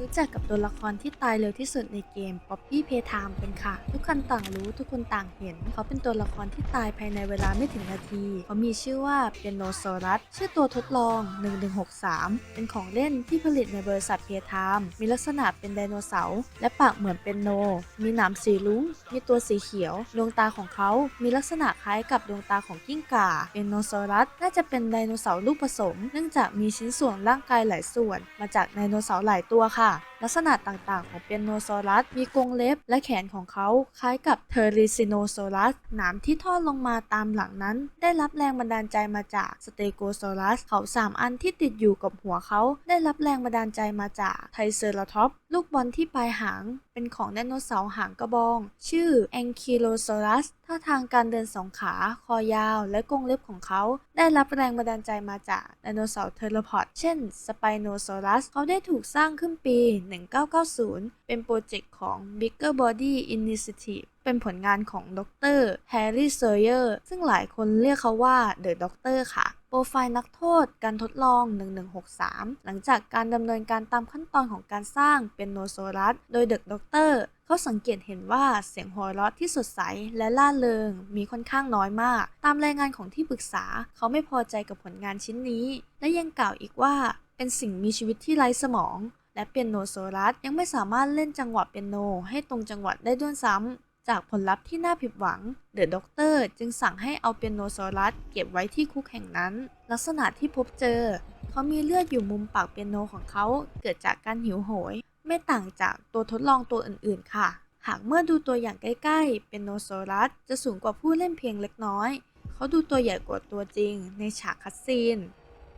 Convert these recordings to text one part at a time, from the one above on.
รู้จักกับตัวละครที่ตายเร็วที่สุดในเกม Poppy Playtime กันค่ะ ทุกคนต่างรู้ทุกคนต่างเห็น เขาเป็นตัวละครที่ตายภายในเวลาไม่ถึงนาที เขามีชื่อว่าเปียโนโซรัสชื่อตัวทดลอง 1163 เป็นของเล่นที่ผลิตในบริษัทเพทามมีลักษณะเป็นไดโนเสาร์และปากเหมือนเป็นโน มีหนามสีรุ้ง มีตัวสีเขียว ดวงตาของเขา มีลักษณะคล้ายกับดวงตาของกิ้งก่าเปียโนโซรัสน่าจะเป็นไดโนเสาร์ลูกผสม เนื่องจากมีชิ้นส่วนร่างกายหลายส่วน มาจากไดโนเสาร์หลายตัวค่ะ 있다. ลักษณะต่างๆ ของเปียโนโซรัส มีกรงเล็บและแขนของเขาคล้ายกับเทอริซิโนโซรัส หนามที่ทอดลงมาตามหลังนั้น ได้รับแรงบันดาลใจมาจากสเตโกโซรัส เขาสามอันที่ติดอยู่กับหัวเขา ได้รับแรงบันดาลใจมาจากไทเซราทอป ลูกบอลที่ปลายหาง เป็นของไดโนเสาร์หางกระบอง ชื่อแองคิโลโซรัสท่าทางการเดินสองขา คอยาว และกรงเล็บของเขา ได้รับแรงบันดาลใจมาจากไดโนเสาร์เทเลพอดเช่นสไปโนโซรัส เขาได้ถูกสร้างขึ้นปี1990 เป็นโปรเจกต์ของ Bigger Body Initiative เป็นผลงานของดรแฮร์รี่เซเยอร์ซึ่งหลายคนเรียกเขาว่าเดอะด็อกเตอร์ค่ะ โปรไฟล์นักโทษการทดลอง 1163 หลังจากการดำเนินการตามขั้นตอนของการสร้างเป็นโนโซรัส โดยเดอะด็อกเตอร์เขาสังเกตเห็นว่าเสียงหัวเราะที่สดใสและล่าเริง มีค่อนข้างน้อยมาก ตามรายงานของที่ปรึกษา เขาไม่พอใจกับผลงานชิ้นนี้ และยังกล่าวอีกว่าเป็นสิ่งมีชีวิตที่ไร้สมอง และเปียโนโซรัสยังไม่สามารถเล่นจังหวะเปียโนให้ตรงจังหวะได้ด้วยซ้ำ จากผลลัพธ์ที่น่าผิดหวัง เดอะด็อกเตอร์จึงสั่งให้เอาเปียโนโซรัสเก็บไว้ที่คุกแห่งนั้น ลักษณะที่พบเจอ เขามีเลือดอยู่มุมปากเปียโนของเขาเกิดจากการหิวโหย ไม่ต่างจากตัวทดลองตัวอื่นๆ ค่ะ หากเมื่อดูตัวอย่างใกล้ๆ เปียโนโซรัสจะสูงกว่าผู้เล่นเพียงเล็กน้อย เขาดูตัวใหญ่กว่าตัวจริง ในฉากคัดซีน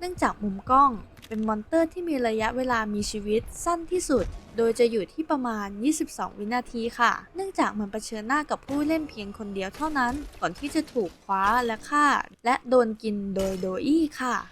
นื่องจากมุมกล้องเป็นมอนเตอร์ที่มีระยะเวลามีชีวิตสั้นที่สุด โดยจะอยู่ที่ประมาณ 22 วินาทีค่ะ เนื่องจากมันเผชิญหน้ากับผู้เล่นเพียงคนเดียวเท่านั้น ก่อนที่จะถูกคว้าและฆ่า และโดนกินโดยโดอี้ค่ะ